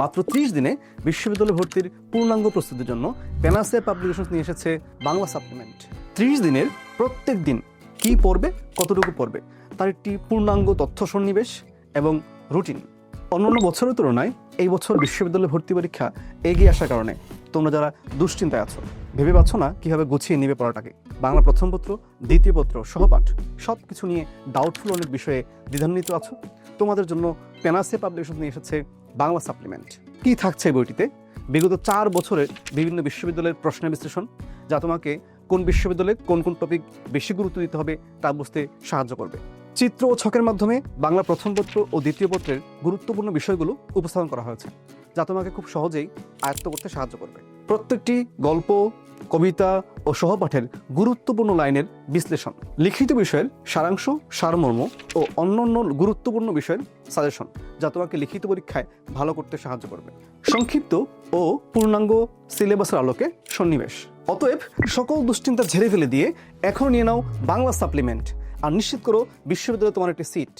মাত্র ত্রিশ দিনে বিশ্ববিদ্যালয় ভর্তির পূর্ণাঙ্গ প্রস্তুতির জন্য পেনাসে পাবলিকেশন নিয়ে এসেছে বাংলা সাপ্লিমেন্ট ত্রিশ দিনের প্রত্যেক দিন কি পড়বে, কতটুকু পড়বে, তার একটি পূর্ণাঙ্গ তথ্য সন্নিবেশ এবং রুটিন অন্যান্য বছরের তুলনায় এই বছর বিশ্ববিদ্যালয় ভর্তি পরীক্ষা এগিয়ে আসার কারণে তোমরা যারা দুশ্চিন্তায় আছো, ভেবে পাচ্ছ না কীভাবে গুছিয়ে নিবে পড়াটাকে। বাংলা প্রথম পত্র, দ্বিতীয় পত্র সহপাঠ সব কিছু নিয়ে ডাউটফুল অনেক বিষয়ে দ্বিধান্বিত আছো? তোমাদের জন্য পেনাসে পাবলিকেশন নিয়ে এসেছে বাংলা সাপ্লিমেন্ট কি থাকছে বইটিতে? বিগত চার বছরের বিভিন্ন বিশ্ববিদ্যালয়ের প্রশ্ন বিশ্লেষণ, যা তোমাকে কোন বিশ্ববিদ্যালয়ে কোন কোন টপিক বেশি গুরুত্ব দিতে হবে তা বুঝতে সাহায্য করবে। চিত্র ও ছকের মাধ্যমে বাংলা প্রথম পত্র ও দ্বিতীয় পত্রের গুরুত্বপূর্ণ বিষয়গুলো উপস্থাপন করা হয়েছে, যা তোমাকে খুব সহজেই আয়ত্ত করতে সাহায্য করবে। প্রত্যেকটি গল্প, কবিতা ও সহপাঠের গুরুত্বপূর্ণ লাইনের বিশ্লেষণ। লিখিত বিষয়ের সারাংশ, সারমর্ম ও অন্যান্য গুরুত্বপূর্ণ বিষয়ের সাজেশন, যা তোমাকে লিখিত পরীক্ষায় ভালো করতে সাহায্য করবে। সংক্ষিপ্ত ও পূর্ণাঙ্গ সিলেবাসের আলোকে সন্নিবেশ। অতএব সকল দুশ্চিন্তা ঝেড়ে ফেলে দিয়ে এখন নিয়ে নাও বাংলা সাপ্লিমেন্ট। আর নিশ্চিত করো বিশ্ববিদ্যালয়ে তোমার একটি সিট।